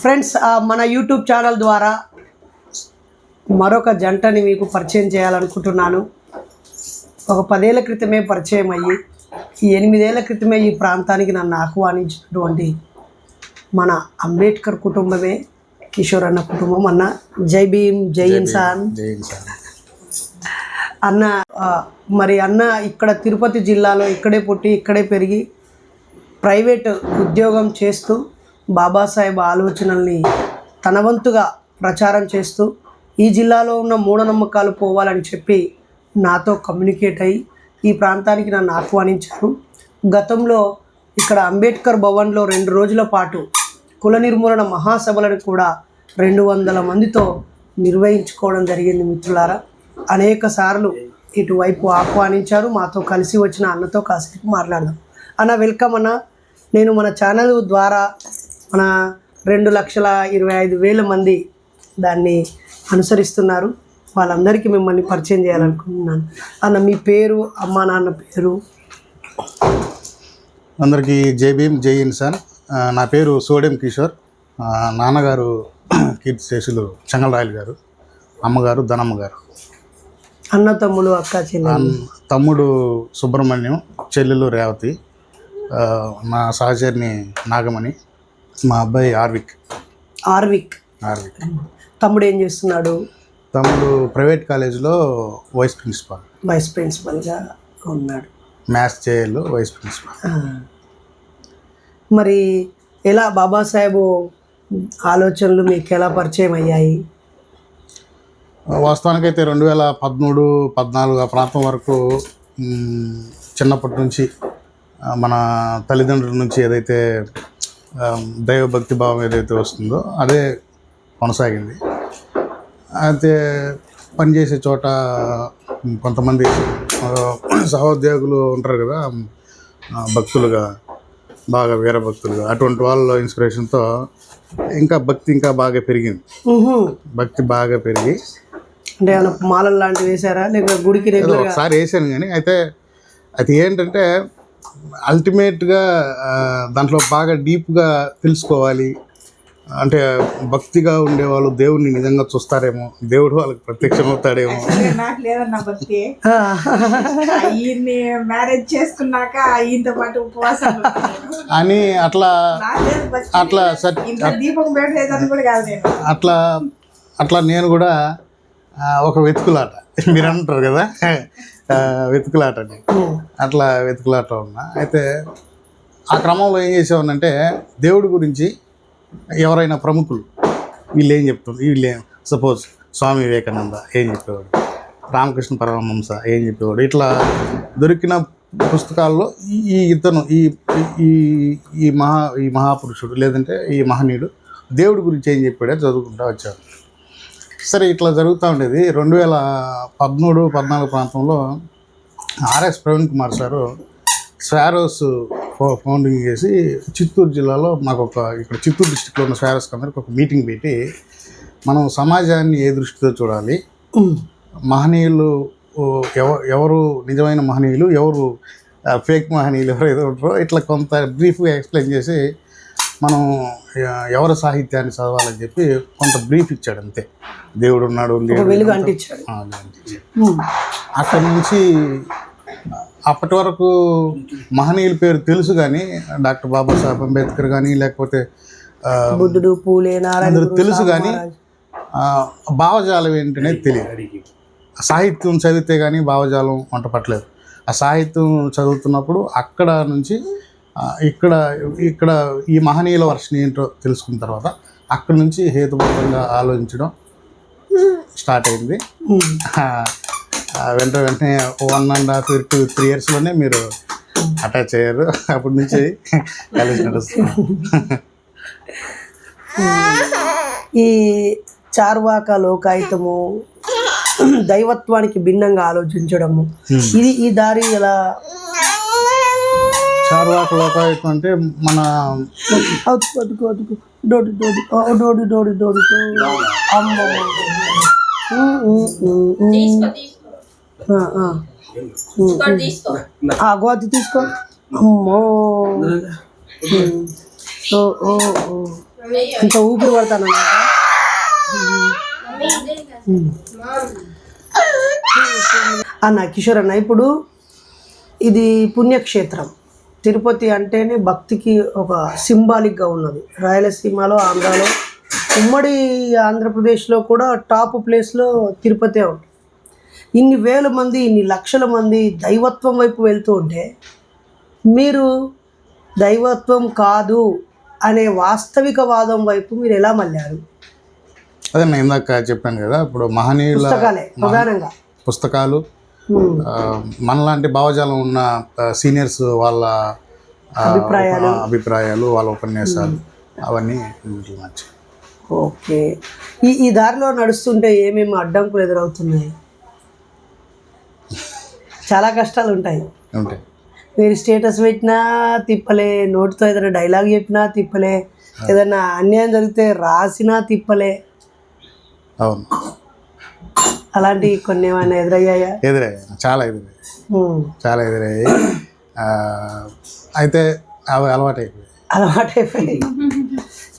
Friends మన YouTube channel ద్వారా మరొక జంటని మీకు పరిచయం చేయాలనుకుంటున్నాను. ఒక పదేళ్ళ క్రితమే పరిచయం అయ్యి ఈ ఎనిమిదేళ్ళ క్రితమే ఈ ప్రాంతానికి నన్ను ఆహ్వానించినటువంటి మన అంబేద్కర్ కుటుంబమే కిషోర్ అన్న కుటుంబం అన్న. జై భీమ్ జై ఇన్సాన్. అన్న మరి అన్న ఇక్కడ తిరుపతి జిల్లాలో ఇక్కడే పుట్టి ఇక్కడే పెరిగి ప్రైవేట్ ఉద్యోగం చేస్తూ బాబాసాహెబ్ ఆలోచనల్ని తన వంతుగా ప్రచారం చేస్తూ ఈ జిల్లాలో ఉన్న మూఢనమ్మకాలు పోవాలని చెప్పి నాతో కమ్యూనికేట్ అయ్యి ఈ ప్రాంతానికి నన్ను ఆహ్వానించారు. గతంలో ఇక్కడ అంబేద్కర్ భవన్లో రెండు రోజుల పాటు కుల నిర్మూలన మహాసభలను కూడా రెండు వందల మందితో నిర్వహించుకోవడం జరిగింది మిత్రులారా. అనేక సార్లు ఇటువైపు ఆహ్వానించారు మాతో కలిసి వచ్చిన అన్నతో కాసేపు మాట్లాడదాం. అన్న వెల్కమ్ అన్న. నేను మన ఛానల్ ద్వారా మన రెండు లక్షల ఇరవై ఐదు వేల మంది దాన్ని అనుసరిస్తున్నారు. వాళ్ళందరికీ మిమ్మల్ని పరిచయం చేయాలనుకుంటున్నాను. అన్న మీ పేరు అమ్మా నాన్న పేరు? అందరికీ జై భీమ్ జై ఇన్సాన్ నా పేరు సోడెం కిషోర్. నాన్నగారు కీర్తి శేషులు చెంగలరాయలు గారు అమ్మగారు ధనమ్మ గారు అన్న తమ్ముడు అక్క చెల్లెలు? తమ్ముడు సుబ్రహ్మణ్యం చెల్లెలు రేవతి నా సహచరిని నాగమణి మా అబ్బాయి ఆర్విక్. ఆర్విక్. ఆర్విక్. తమ్ముడు ఏం చేస్తున్నాడు? తమ్ముడు ప్రైవేట్ కాలేజీలో వైస్ ప్రిన్సిపాల్. వైస్ ప్రిన్సిపల్గా ఉన్నాడు. మ్యాథ్స్ చేయాలి వైస్ ప్రిన్సిపాల్. మరి ఎలా బాబాసాహెబ్ ఆలోచనలు మీకు ఎలా పరిచయం అయ్యాయి? వాస్తవానికైతే రెండు వేల పదమూడు పద్నాలుగు ఆ ప్రాంతం వరకు చిన్నప్పటి నుంచి మన తల్లిదండ్రుల నుంచి ఏదైతే దైవభక్తి భావం ఏదైతే వస్తుందో అదే కొనసాగింది. అయితే పనిచేసే చోట కొంతమంది సహోద్యోగులు ఉంటారు కదా భక్తులుగా బాగా వీరభక్తులుగా అటువంటి వాళ్ళ ఇన్స్పిరేషన్తో ఇంకా భక్తి ఇంకా బాగా పెరిగింది. భక్తి బాగా పెరిగి అంటే ఏమైనా మాలలు లాంటివి వేసారా లేక గుడికి ఒకసారి వేసాను కానీ అయితే అది ఏంటంటే అల్టిమేట్గా దాంట్లో బాగా డీప్గా తెలుసుకోవాలి. అంటే భక్తిగా ఉండేవాళ్ళు దేవుడిని నిజంగా చూస్తారేమో. దేవుడు వాళ్ళకి ప్రత్యక్షమవుతాడేమో. నాకు లేదన్న భక్తి. ఈయన్ని మ్యారేజ్ చేసుకున్నాక ఈయనతో పాటు ఉపవాసాలు ఉంటాను. అని అట్లా. అట్లా దీపం పెట్టలేదని కూడా కాదు నేను. అట్లా అట్లా నేను కూడా ఒక వెతుకులాట. మీరు అంటారు కదా. వెతుకులాటండి వెతుకులాట అని అట్లా వెతుకులాట ఉన్నా. అయితే ఆ క్రమంలో ఏం చేసేవానంటే దేవుడి గురించి ఎవరైనా ప్రముఖులు వీళ్ళు ఏం చెప్తుంది వీళ్ళు ఏం సపోజ్ స్వామి వివేకానంద ఏం చెప్పేవాడు? రామకృష్ణ పరమహంస ఏం చెప్పేవాడు? ఇట్లా దొరికిన పుస్తకాల్లో ఈ- ఈ ఇతను ఈ ఈ ఈ మహా ఈ మహాపురుషుడు లేదంటే ఈ మహనీయుడు దేవుడి గురించి ఏం చెప్పాడో చదువుకుంటూ వచ్చాడు సరే ఇట్లా జరుగుతూ ఉండేది. రెండు వేల పదమూడు పద్నాలుగు ప్రాంతంలో RS Praveen Kumar sir స్వారోస్ founding చేసి చిత్తూరు జిల్లాలో మాకు ఒక ఇక్కడ చిత్తూరు డిస్టిక్లో ఉన్న స్వారోస్కి అందరికి ఒక మీటింగ్ పెట్టి మనం సమాజాన్ని ఏ దృష్టితో చూడాలి? మహనీయులు ఎవ- ఎవరు నిజమైన మహనీయులు ఎవరు ఫేక్ మహనీయులు ఎవరు ఏదో ఉంటారో ఇట్లా కొంత బ్రీఫ్గా ఎక్స్ప్లెయిన్ చేసి మనం ఎవరి సాహిత్యాన్ని చదవాలని చెప్పి కొంత బ్రీఫ్ ఇచ్చాడు అంతే. దేవుడు ఉన్నాడు వెలుగు అంటించాడు. అక్కడి నుంచి అప్పటి వరకు మహనీయుల పేరు తెలుసు కానీ డాక్టర్ బాబాసాహెబ్ అంబేద్కర్ కానీ లేకపోతే బుద్ధుడు పూలే నారాయణ తెలుసు కానీ భావజాలం ఏంటనే తెలియదు. సాహిత్యం చదివితే కానీ భావజాలం వంట పట్టలేదు. ఆ సాహిత్యం చదువుతున్నప్పుడు అక్కడ నుంచి ఇక్కడ ఇక్కడ ఈ మహనీయుల వర్షం ఏంటో తెలుసుకున్న తర్వాత అక్కడ నుంచి హేతుబద్ధంగా ఆలోచించడం స్టార్ట్ అయింది. వెంట వెంటనే one and half two three ఇయర్స్లోనే మీరు అటాచ్ అయ్యారు. అప్పటి నుంచి కలిసి నడుస్తున్నాం. ఈ చార్వాక లోకాయుతము దైవత్వానికి భిన్నంగా ఆలోచించడము. ఇది ఈ దారి ఎలా చార్వాక లోకాయుతం అంటే మన డోడి డోడి ఓ, డోడి డోడి. అమ్మో. గోతి తీసుకో అమ్మో. ఇంత ఊపిరి పడతాను అన్న కిషోర్ అన్న ఇప్పుడు ఇది పుణ్యక్షేత్రం. తిరుపతి అంటేనే భక్తికి ఒక సింబాలిక్గా ఉన్నది. రాయలసీమలో ఆంధ్రాలో ఉమ్మడి ఆంధ్రప్రదేశ్లో కూడా టాప్ ప్లేస్లో తిరుపతే ఉంటుంది ఇన్ని వేల మంది ఇన్ని లక్షల మంది దైవత్వం వైపు వెళ్తూ ఉంటే మీరు దైవత్వం కాదు అనే వాస్తవిక వాదం వైపు మీరు ఎలా మళ్ళారు? అదే నేను ఇందాక చెప్పాను కదా ఇప్పుడు మహనీయుల పుస్తకాలే ప్రధానంగా. పుస్తకాలు మనలాంటి భావజాలం ఉన్న సీనియర్స్ వాళ్ళ అభిప్రాయాలు. అభిప్రాయాలు వాళ్ళ ఉపన్యాసాలు అవన్నీ ఇంట్లో నచ్చాయి ఓకే. ఈ ఈ దారిలో నడుస్తుంటే ఏమేమి అడ్డంకులు ఎదురవుతున్నాయి? చాలా కష్టాలు ఉంటాయి. ఉంటాయి. మీరు స్టేటస్ పెట్టినా తిప్పలే నోటితో ఏదైనా డైలాగ్ చెప్పినా తిప్పలే ఏదైనా అన్యాయం జరిగితే రాసినా తిప్పలే. అవును. అలాంటివి కొన్ని ఏమైనా ఎదురయ్యాయా? ఎదురయ్యాయి. చాలా ఎదురయ్యాయి. చాలా ఎదురయ్యాయి. అయితే అవి అలవాటు అయిపోయాయి అలవాటైపోయి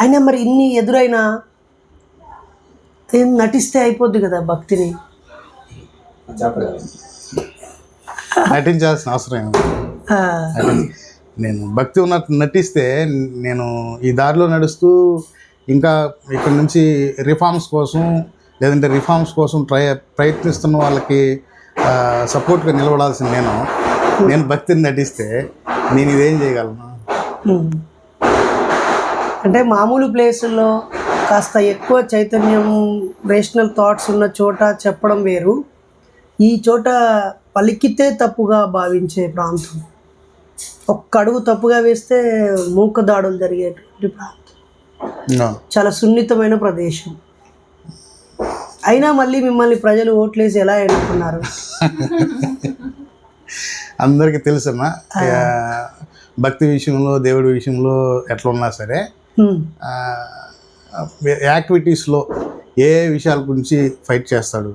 అయినా మరి ఇన్ని ఎదురైనా ఏం నటిస్తే అయిపోద్ది కదా భక్తిని. నటించాల్సిన అవసరం ఏమి నేను భక్తి ఉన్నట్టు నటిస్తే నేను ఈ దారిలో నడుస్తూ ఇంకా ఇక్కడ నుంచి రిఫార్మ్స్ కోసం లేదంటే రిఫార్మ్స్ కోసం ట్రై ప్రయత్నిస్తున్న వాళ్ళకి సపోర్ట్గా నిలబడాల్సిన నేను. నేను భక్తిని నటిస్తే నేను ఇదేం చేయగలను. అంటే మామూలు ప్లేసుల్లో కాస్త ఎక్కువ చైతన్యం రేషనల్ థాట్స్ ఉన్న చోట చెప్పడం వేరు. ఈ చోట పలికితే తప్పుగా భావించే ప్రాంతం. ఒక్క అడుగు తప్పుగా వేస్తే మూక దాడులు జరిగేటువంటి ప్రాంతం. చాలా సున్నితమైన ప్రదేశం. అయినా మళ్ళీ మిమ్మల్ని ప్రజలు ఓట్లేసి ఎలా ఎన్నుకున్నారు? అందరికీ తెలుసమ్మా. భక్తి విషయంలో దేవుడి విషయంలో ఎట్లా ఉన్నా సరే యాక్టివిటీస్లో ఏ విషయాల గురించి ఫైట్ చేస్తాడు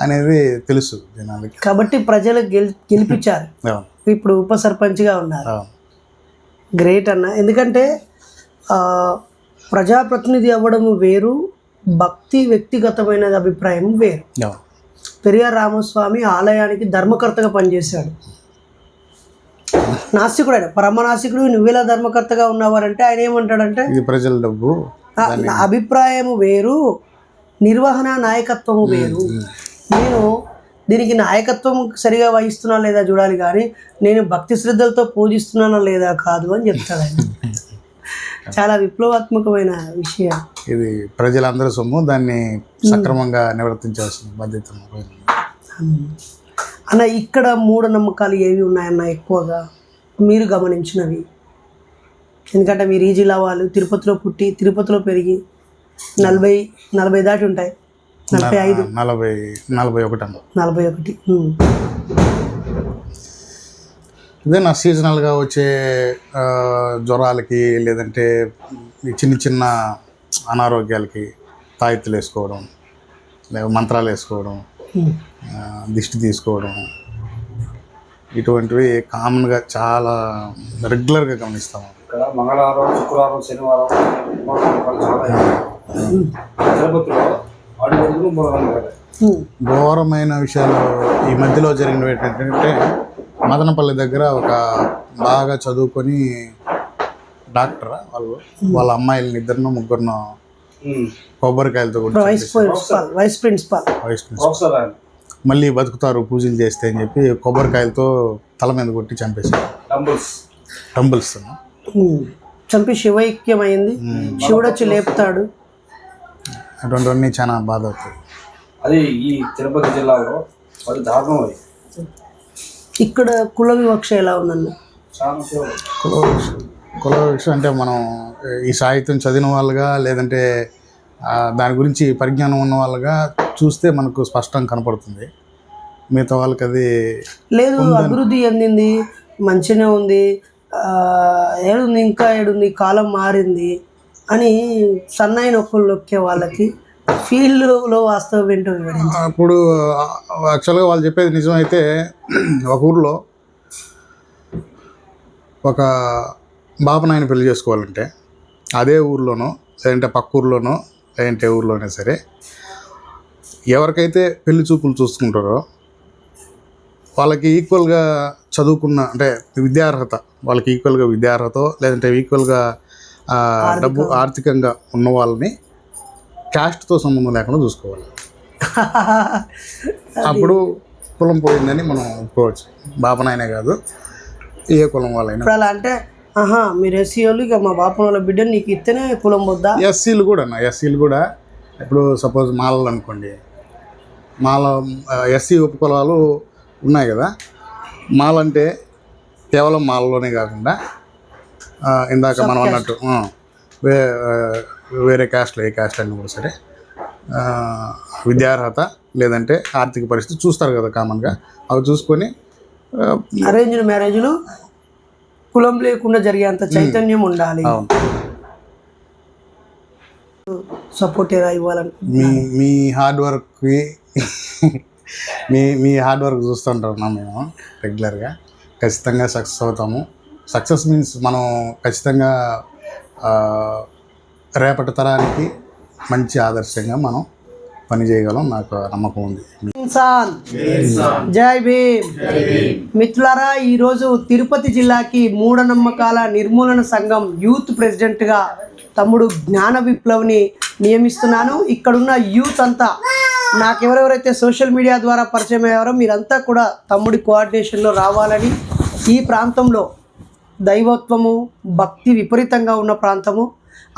అనేది తెలుసు జనాలకి. కాబట్టి ప్రజలు గెల్ గెలిపించారు. ఇప్పుడు ఉప సర్పంచ్గా ఉన్నారు. గ్రేట్ అన్న. ఎందుకంటే ప్రజాప్రతినిధి అవ్వడం వేరు భక్తి వ్యక్తిగతమైన అభిప్రాయం వేరు. పెరియార్ రామస్వామి ఆలయానికి ధర్మకర్తగా పనిచేశాడు. నాస్తికుడు ఆయన పరమ నాస్తికుడు నువ్వెలా ధర్మకర్తగా ఉన్నావారంటే ఆయన ఏమంటాడంటే ప్రజల డబ్బు "నా- నా అభిప్రాయము వేరు నిర్వహణ నాయకత్వము వేరు. నేను దీనికి నాయకత్వం సరిగా వహిస్తున్నా లేదా చూడాలి కానీ నేను భక్తి శ్రద్ధలతో పూజిస్తున్నానా లేదా కాదు అని చెప్తాడు ఆయన. చాలా విప్లవాత్మకమైన విషయం. ఇది ప్రజలందరి సొమ్ము దాన్ని సక్రమంగా నిర్వర్తించాల్సిన బాధ్యత. అన్న ఇక్కడ మూఢనమ్మకాలు ఏవి ఉన్నాయన్న ఎక్కువగా మీరు గమనించినవి? ఎందుకంటే మీరు ఈ జిల్లా వాళ్ళు తిరుపతిలో పుట్టి తిరుపతిలో పెరిగి నలభై నలభై దాటి ఉంటాయి. నలభై ఐదు. నలభై నలభై ఒకటి అన్న. నలభై ఒకటి. ఉమ్. ఇదే నా సీజనల్గా వచ్చే జ్వరాలకి లేదంటే ఈ చిన్న చిన్న అనారోగ్యాలకి తాయెత్తులు వేసుకోవడం లేదా మంత్రాలు వేసుకోవడం. ఆ, దిష్టి తీసుకోవడం ఇటువంటివి కామన్గా చాలా రెగ్యులర్గా గమనిస్తాము ఇక్కడ మంగళవారం శుక్రవారం శనివారం ఎక్కువ. తిరుపతిలో ఉమ్. ఘోరమైన విషయాలు ఈ మధ్యలో జరిగినవి ఏంటంటే మదనపల్లి దగ్గర ఒక బాగా చదువుకొని డాక్టర్ వాళ్ళు. వాళ్ళ అమ్మాయిలని ఇద్దరినో ముగ్గురునో కొబ్బరికాయలతో వైస్ ప్రిన్సిపాల్ వైస్ ప్రిన్సిపాల్. మళ్ళీ బతుకుతారు పూజలు చేస్తే అని చెప్పి కొబ్బరికాయలతో తల మీద కొట్టి చంపేశారు. డంబుల్స్ టంబుల్స్. చంపి శివైక్యం అయింది శివుడు వచ్చి లేపుతాడు. అటువంటివన్నీ చాలా బాధ అవుతాయి అది ఈ తిరుపతి జిల్లాలో అది దారుణం అది. ఇక్కడ కుల వివక్ష ఎలా ఉందన్న చాలా తీవ్రం. కులవృక్ష కులవృక్ష అంటే మనం ఈ సాహిత్యం చదివిన వాళ్ళుగా లేదంటే దాని గురించి పరిజ్ఞానం ఉన్న వాళ్ళుగా చూస్తే మనకు స్పష్టంగా కనపడుతుంది. మిగతా వాళ్ళకి అది లేదు అభివృద్ధి చెందింది మంచిగానే ఉంది ఏడుంది ఇంకా ఏడుంది కాలం మారింది అని సన్నాయి నొక్కులు నొక్కే వాళ్ళకి ఫీల్డ్లో వాస్తవం ఏంటో అప్పుడు యాక్చువల్గా వాళ్ళు చెప్పేది నిజమైతే ఒక ఊర్లో ఒక బాపనాయన పెళ్ళి చేసుకోవాలంటే అదే ఊర్లోనో లేదంటే పక్క ఊర్లోనో లేదంటే ఊర్లోనే సరే ఎవరికైతే పెళ్ళి చూపులు చూసుకుంటారో వాళ్ళకి ఈక్వల్గా చదువుకున్న అంటే విద్యార్హత వాళ్ళకి ఈక్వల్గా విద్యార్హత లేదంటే ఈక్వల్గా డబ్బు ఆర్థికంగా ఉన్న వాళ్ళని క్యాస్ట్తో సంబంధం లేకుండా చూసుకోవాలి. అప్పుడు కులం పోయిందని మనం ఒప్పుకోవచ్చు బాపనాయనే కాదు ఏ కులం వాళ్ళైనా. ఇప్పుడు అలా అంటే ఆహా మీరు ఎస్సీ వాళ్ళు ఇక మా బాపన వాళ్ళ బిడ్డని నీకు ఇస్తేనే కులం వద్దా ఎస్సీలు కూడా అన్న ఎస్సీలు కూడా ఇప్పుడు సపోజ్ మాలలు అనుకోండి. మాల ఎస్సీ ఉపకులాలు ఉన్నాయి కదా. మాల అంటే కేవలం మాలలోనే కాకుండా ఇందాక మనం అన్నట్టు వేరే క్యాస్ట్లో ఏ క్యాస్ట్ అయినా కూడా సరే విద్యార్హత లేదంటే ఆర్థిక పరిస్థితి చూస్తారు కదా కామన్గా అవి చూసుకొని అరేంజ్డ్ మ్యారేజ్లు కులం లేకుండా జరిగేంత చైతన్యం ఉండాలి. సపోర్ట్ ఎలా ఇవ్వాలని. మీ మీ హార్డ్ వర్క్కి మీ మీ హార్డ్ వర్క్ చూస్తుంటున్నాం మేము రెగ్యులర్గా ఖచ్చితంగా సక్సెస్ అవుతాము. సక్సెస్ మీన్స్ మనం ఖచ్చితంగా రేపటి తరానికి మంచి ఆదర్శంగా మనం పని చేయగలం నాకు నమ్మకం ఉంది. ఇన్సాన్. జై భీమ్. మిత్రులారా ఈరోజు తిరుపతి జిల్లాకి మూఢనమ్మకాల నిర్మూలన సంఘం యూత్ ప్రెసిడెంట్గా తమ్ముడు జ్ఞాన విప్లవ్ని నియమిస్తున్నాను. ఇక్కడున్న యూత్ అంతా నాకెవరెవరైతే సోషల్ మీడియా ద్వారా పరిచయం అయ్యారో మీరంతా కూడా తమ్ముడి కోఆర్డినేషన్లో రావాలని ఈ ప్రాంతంలో దైవత్వము భక్తి విపరీతంగా ఉన్న ప్రాంతము.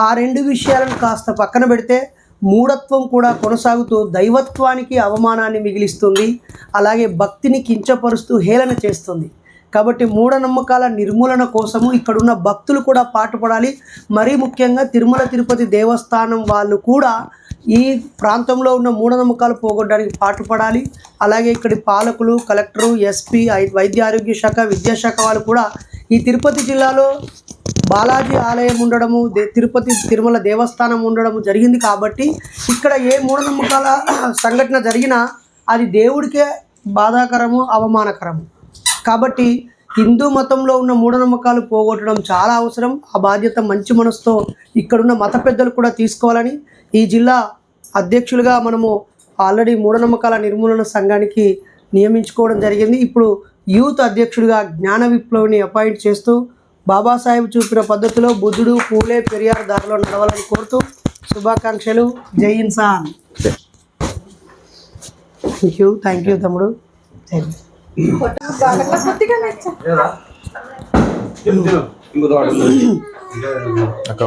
ఆ రెండు విషయాలను కాస్త పక్కన పెడితే మూఢత్వం కూడా కొనసాగుతూ దైవత్వానికి అవమానాన్ని మిగిలిస్తుంది. అలాగే భక్తిని కించపరుస్తూ హేళన చేస్తుంది. కాబట్టి మూఢనమ్మకాల నిర్మూలన కోసము ఇక్కడున్న భక్తులు కూడా పాటుపడాలి మరీ ముఖ్యంగా తిరుమల తిరుపతి దేవస్థానం వాళ్ళు కూడా ఈ ప్రాంతంలో ఉన్న మూఢనమ్మకాలు పోగొట్టడానికి పాటుపడాలి అలాగే ఇక్కడి పాలకులు కలెక్టరు ఎస్పీ ఐ- వైద్య ఆరోగ్య శాఖ విద్యాశాఖ వాళ్ళు కూడా ఈ తిరుపతి జిల్లాలో బాలాజీ ఆలయం ఉండడము దే- తిరుపతి తిరుమల దేవస్థానం ఉండడము జరిగింది కాబట్టి ఇక్కడ ఏ మూఢనమ్మకాల సంఘటన జరిగినా అది దేవుడికే బాధాకరము అవమానకరము. కాబట్టి హిందూ మతంలో ఉన్న మూఢనమ్మకాలు పోగొట్టడం చాలా అవసరం. ఆ బాధ్యత మంచి మనసుతో ఇక్కడున్న మత పెద్దలు కూడా తీసుకోవాలని ఈ జిల్లా అధ్యక్షులుగా మనము ఆల్రెడీ మూఢనమ్మకాల నిర్మూలన సంఘానికి నియమించుకోవడం జరిగింది. ఇప్పుడు యూత్ అధ్యక్షుడిగా జ్ఞాన విప్లవిని అపాయింట్ చేస్తూ బాబాసాహెబ్ చూపిన పద్ధతిలో బుద్ధుడు పూలే పెరియార్ దారిలో నడవాలని కోరుతూ శుభాకాంక్షలు. జై ఇన్సాన్. థ్యాంక్ యూ థ్యాంక్ యూ తమ్ముడు. అక్కడ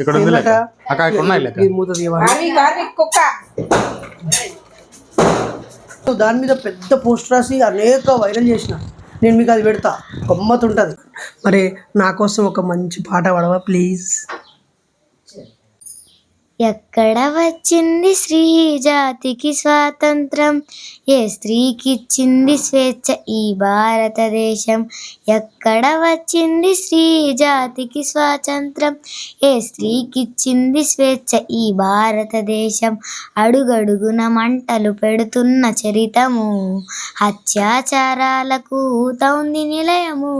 ఇక్కడ ఉంది లెక్క. అక్క ఇక్కడ ఉన్నాయి మూత తీయవాలి గారి కుక్క. దాని మీద పెద్ద పోస్ట్ రాసి అనేక వైరల్ చేసిన. నేను మీకు అది పెడతా. గమ్మత్ ఉంటుంది. మరి నా కోసం ఒక మంచి పాట పాడవా ప్లీజ్ ఎక్కడ వచ్చింది స్త్రీ జాతికి స్వాతంత్రం? ఏ స్త్రీకిచ్చింది స్వేచ్ఛ ఈ భారతదేశం? ఎక్కడ వచ్చింది స్త్రీ జాతికి స్వాతంత్రం? ఏ స్త్రీకిచ్చింది స్వేచ్ఛ ఈ భారతదేశం? అడుగడుగున మంటలు పెడుతున్న చరితము అత్యాచారాలకు తౌంది నిలయము.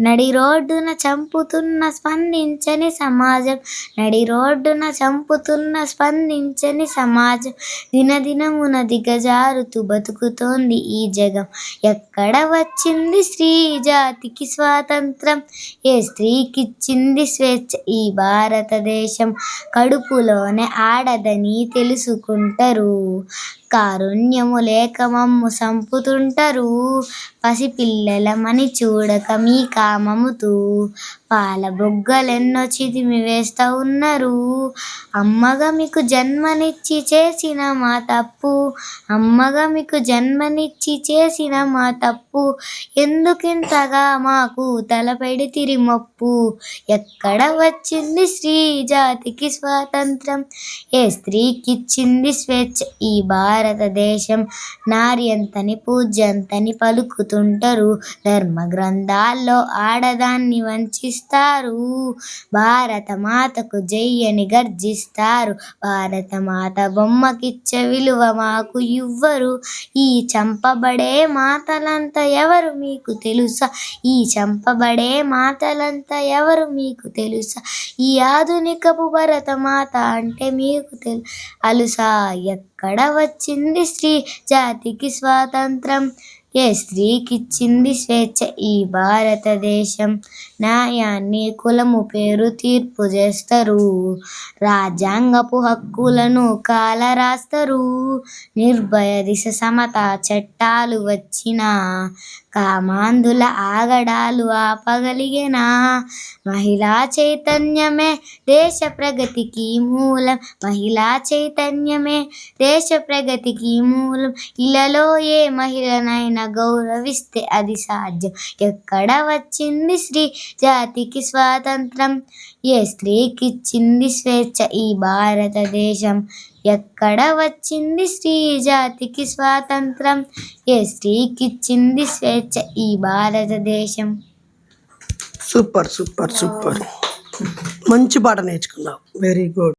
నడి రోడ్డున చంపుతున్న స్పందించని సమాజం నడి రోడ్డున చంపుతున్న స్పందించని సమాజం దినదినమున దిగజారుతూ బతుకుతోంది ఈ జగం. ఎక్కడ వచ్చింది స్త్రీ జాతికి స్వాతంత్రం? ఏ స్త్రీకిచ్చింది స్వేచ్ఛ? ఈ భారతదేశం కడుపులోనే ఆడదని తెలుసుకుంటారు. కారుణ్యము లేక మమ్ము సంపుతుంటారు పసిపిల్లలమని చూడక మీ కామముతూ పాల బొగ్గలెన్నో చిదిమి వేస్తా ఉన్నారు. అమ్మగా మీకు జన్మనిచ్చి చేసిన మా తప్పు అమ్మగా మీకు జన్మనిచ్చి చేసిన మా తప్పు ఎందుకింతగా మాకు తలపెడి తిరిమప్పు? ఎక్కడ వచ్చింది స్త్రీ జాతికి స్వాతంత్రం? ఏ స్త్రీకిచ్చింది స్వేచ్ఛ? ఈ భారత భారతదేశం నార్యంతని పూజ్యంతని పలుకుతుంటారు. ధర్మ గ్రంథాల్లో ఆడదాన్ని వంచిస్తారు. భారత మాతకు జై అని గర్జిస్తారు. భారత మాత బొమ్మకిచ్చే విలువ మాకు ఇవ్వరు. ఈ చంపబడే మాతలంతా ఎవరు మీకు తెలుసా? ఈ చంపబడే మాతలంతా ఎవరు మీకు తెలుసా? ఈ ఆధునికపు భరత మాత అంటే మీకు తెలు అలుసా ఎక్కడ వచ్చింది స్త్రీ జాతికి స్వాతంత్రం? ఏ స్త్రీకిచ్చింది స్వేచ్ఛ ఈ భారతదేశం? న్యాయాన్ని కులము పేరు తీర్పు చేస్తారు. రాజ్యాంగపు హక్కులను కాల రాస్తారు నిర్భయ దిశ సమత చట్టాలు వచ్చినా కామాంధుల ఆగడాలు ఆపగలిగేనా? మహిళా చైతన్యమే దేశ ప్రగతికి మూలం. మహిళా చైతన్యమే దేశ ప్రగతికి మూలం. ఇలలో ఏ మహిళనైనా గౌరవిస్తే అది సాధ్యం. ఎక్కడ వచ్చింది స్త్రీ జాతికి స్వాతంత్రం? ఏ స్త్రీకిచ్చింది స్వేచ్ఛ ఈ భారతదేశం? ఎక్కడ వచ్చింది స్త్రీ జాతికి స్వాతంత్రం? ఏ స్త్రీకిచ్చింది స్వేచ్ఛ ఈ భారతదేశం? Super super super. మంచి పాట నేర్చుకున్నావు. Very good